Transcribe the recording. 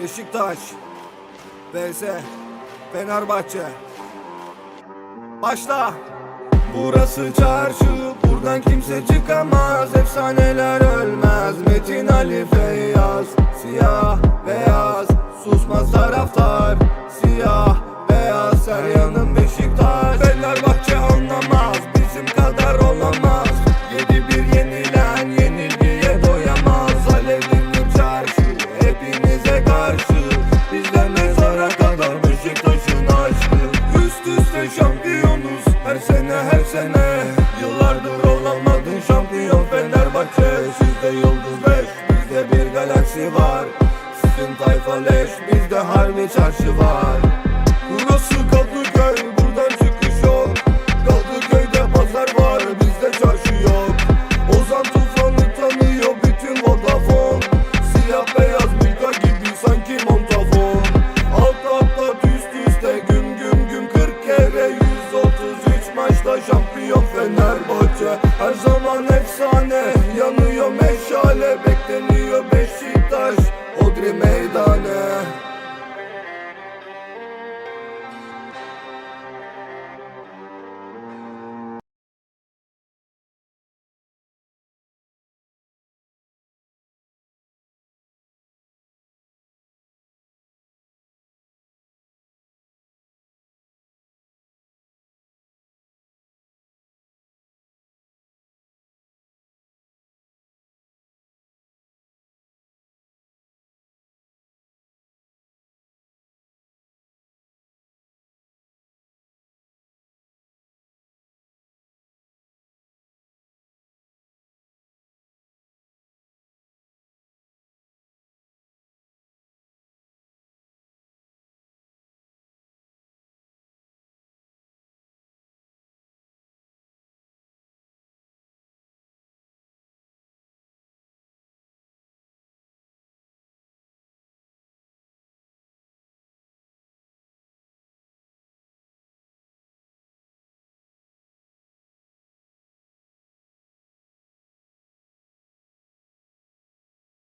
Beşiktaş vs Fenerbahçe. Başla. Burası çarşı Buradan kimse çıkamaz. Efsaneler ölmez. Metin Ali Feyyaz Siyah sene. Yıllardır olamadın şampiyon Fenerbahçe. Sizde yıldız beş Bizde bir galaksi var. Sizin tayfa leş Bizde harbi çarşı var. Burası Kadıköy corner